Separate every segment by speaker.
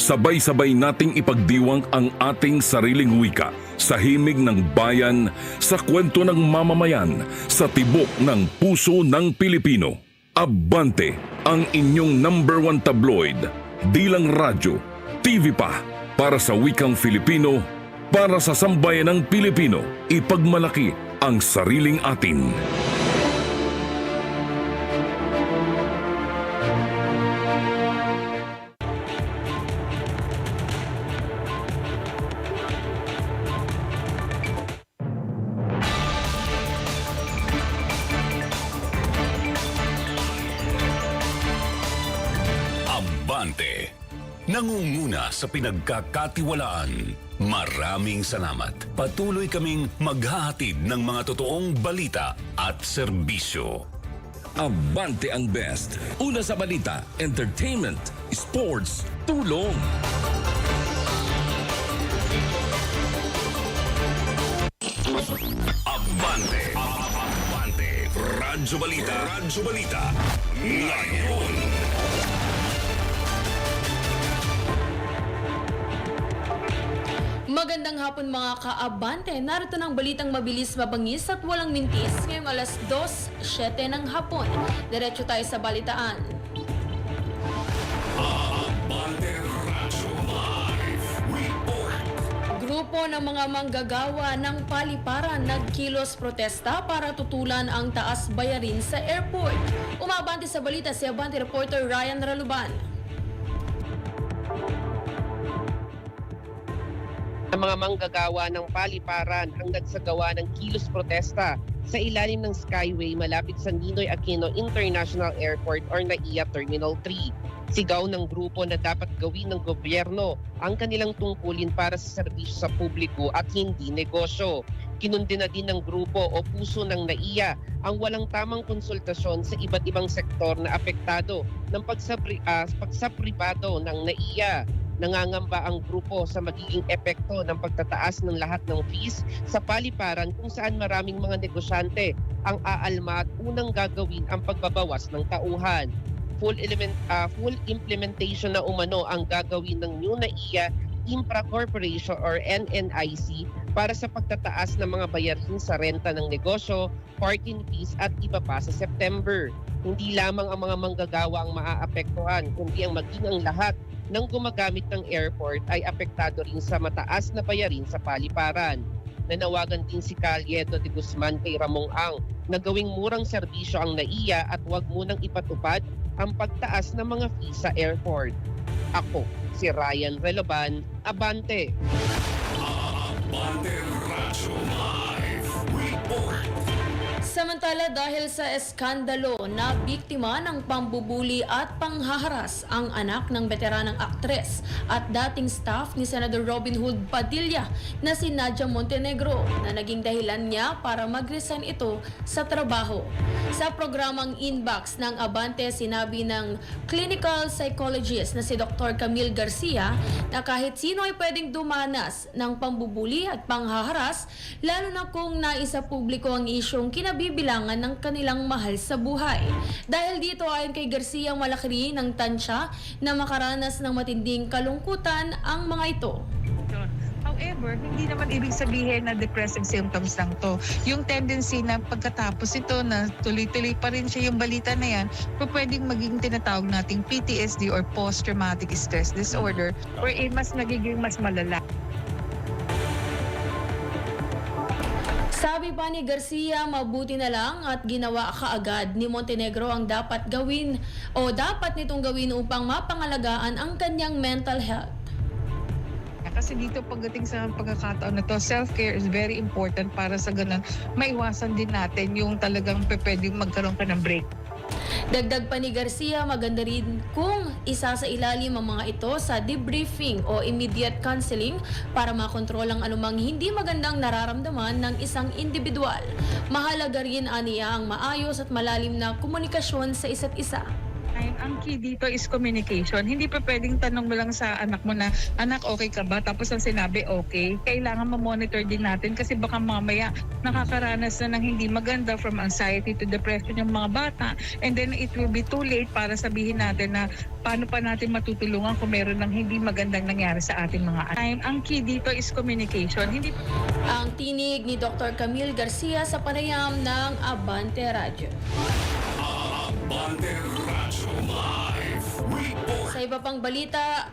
Speaker 1: Sabay-sabay nating ipagdiwang ang ating sariling wika sa himig ng bayan, sa kwento ng mamamayan, sa tibok ng puso ng Pilipino. Abante ang inyong number one tabloid, di lang radyo, TV pa, para sa wikang Filipino, para sa sambayan ng Pilipino, ipagmalaki ang sariling atin.
Speaker 2: Abante. Nangunguna sa pinagkakatiwalaan. Maraming salamat. Patuloy kaming maghahatid ng mga totoong balita at serbisyo.
Speaker 3: Abante ang best. Una sa balita, entertainment, sports, tulong.
Speaker 2: Abante. Abante. Radyo Balita. Radyo Balita. Ngayon.
Speaker 4: Magandang hapon mga kaabante. Narito ng balitang mabilis, mabangis at walang mintis ngayong alas 2.07 ng hapon. Diretso tayo sa balitaan. Grupo ng mga manggagawa ng paliparan nagkilos protesta para tutulan ang taas bayarin sa airport. Umabante sa balita si Abante reporter Ryan Raluban.
Speaker 5: Ng mga manggagawa ng paliparan ang nagsagawa ng kilos protesta sa ilalim ng Skyway malapit sa Ninoy Aquino International Airport or NAIA Terminal 3. Sigaw ng grupo na dapat gawin ng gobyerno ang kanilang tungkulin para sa serbisyo sa publiko at hindi negosyo. Kinundi na din ng grupo o puso ng NAIA ang walang tamang konsultasyon sa iba't ibang sektor na apektado ng pagsapri, ah, pagsapribado ng NAIA nangangamba ang grupo sa magiging epekto ng pagtataas ng lahat ng fees sa paliparan kung saan maraming mga negosyante ang aalma at unang gagawin ang pagbabawas ng tauhan. Full, element, ah, full implementation na umano ang gagawin ng new NAIA Infra Corporation or NNIC para sa pagtataas ng mga bayarin sa renta ng negosyo, parking fees at iba pa sa September. Hindi lamang ang mga manggagawa ang maaapektuhan, kundi ang maging ang lahat ng gumagamit ng airport ay apektado rin sa mataas na bayarin sa paliparan. Nanawagan din si Calieto de Guzman kay Ramong Ang na gawing murang serbisyo ang NAIA at huwag munang ipatupad ang pagtaas ng mga fee sa airport. Ako, si Ryan Reloban, Abante.
Speaker 2: Abante Radyo Live Report.
Speaker 4: Samantala dahil sa eskandalo na biktima ng pambubuli at panghaharas ang anak ng veteranang aktres at dating staff ni Senador Robin Hood Padilla na si Nadia Montenegro na naging dahilan niya para mag-resign ito sa trabaho. Sa programang Inbox ng Abante sinabi ng clinical psychologist na si Dr. Camille Garcia na kahit sino ay pwedeng dumanas ng pambubuli at panghaharas lalo na kung naisa publiko ang isyong kinabibilangan ng kanilang mahal sa buhay. Dahil dito ayon kay Garcia malaki ng tansya na makaranas ng matinding kalungkutan ang mga ito.
Speaker 6: However, hindi naman ibig sabihin na depressive symptoms lang to. Yung tendency na pagkatapos ito na tuloy-tuloy pa rin siya yung balita na yan, pwedeng maging tinatawag nating PTSD or post-traumatic stress disorder wherein mas nagiging mas malala.
Speaker 4: Sabi pa ni Garcia, mabuti na lang at ginawa kaagad ni Montenegro ang dapat gawin o dapat nitong gawin upang mapangalagaan ang kanyang mental health.
Speaker 6: Kasi dito pagdating sa pagkakataon na to, self-care is very important para sa ganun, maiwasan din natin yung talagang pe- pwedeng magkaroon ka ng break.
Speaker 4: Dagdag pa ni Garcia, maganda rin kung isa sa ilalim ang mga ito sa debriefing o immediate counseling para makontrol ang anumang hindi magandang nararamdaman ng isang individual. Mahalaga rin aniya ang maayos at malalim na komunikasyon sa isa't isa.
Speaker 6: Ay, ang key dito is communication. Hindi pa pwedeng tanong mo lang sa anak mo na, anak, okay ka ba? Tapos ang sinabi, okay. Kailangan ma-monitor din natin kasi baka mamaya nakakaranas na ng hindi maganda from anxiety to depression yung mga bata. And then it will be too late para sabihin natin na paano pa natin matutulungan kung meron ng hindi magandang nangyari sa ating mga anak. Ang key dito is communication. Hindi
Speaker 4: Ang tinig ni Dr. Camille Garcia sa panayam ng Abante Radio.
Speaker 2: Abante Report.
Speaker 4: Sa iba pang balita,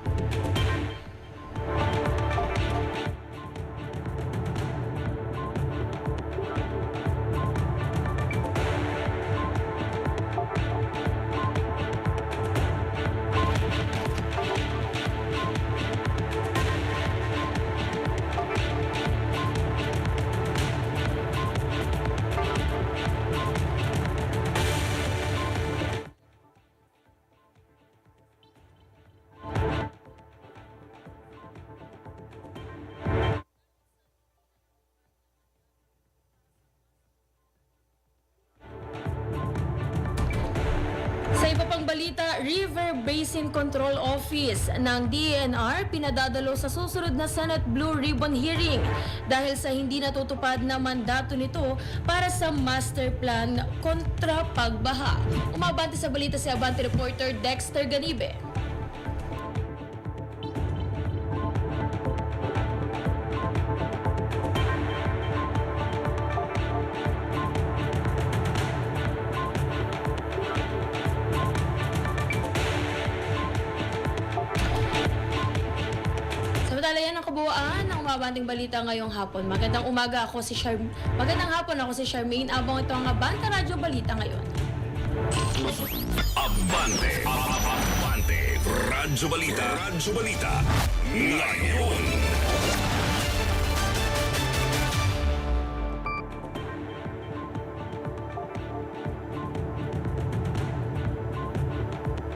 Speaker 4: iba pang balita, River Basin Control Office ng DENR pinadadalo sa susunod na Senate Blue Ribbon hearing dahil sa hindi natutupad na mandato nito para sa master plan kontra pagbaha. Umabante sa balita si Abante reporter Dexter Ganibe. Samantala yan ang kabuuan ng umabanting balita ngayong hapon. Magandang umaga ako si Char Magandang hapon ako si Charmaine Abang ito ang Abante Radyo Balita ngayon.
Speaker 2: Abante. Abante. Radyo Balita. Radyo Balita. Ngayon.